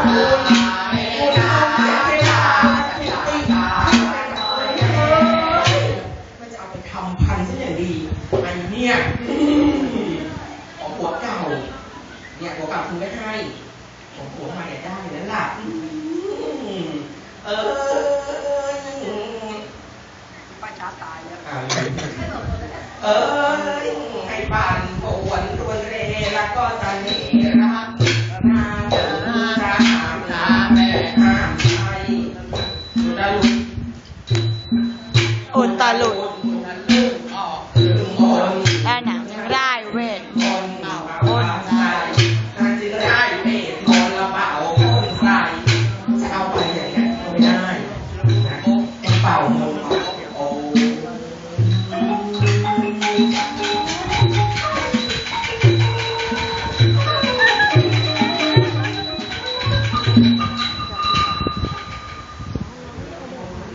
มันจะเอาไปทำพันซะอย่างดีไอ้เนี่ยของผัวเก่า เนี่ยผัวเก่าคุณไม่ให้ของผัวใหม่ได้นั่นล่ะเออป้าช้าตายแล้วเออให้ปานปวนรวนเรแล้วก็ตะเน คนตาหลุด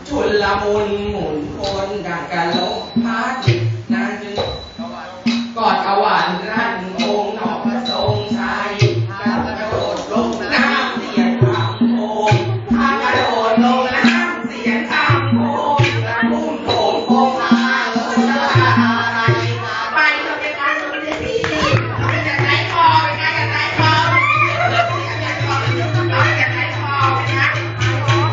ชุนละมุนหมุนคนดักกะลกพัตนะจึงกอดอวานนะ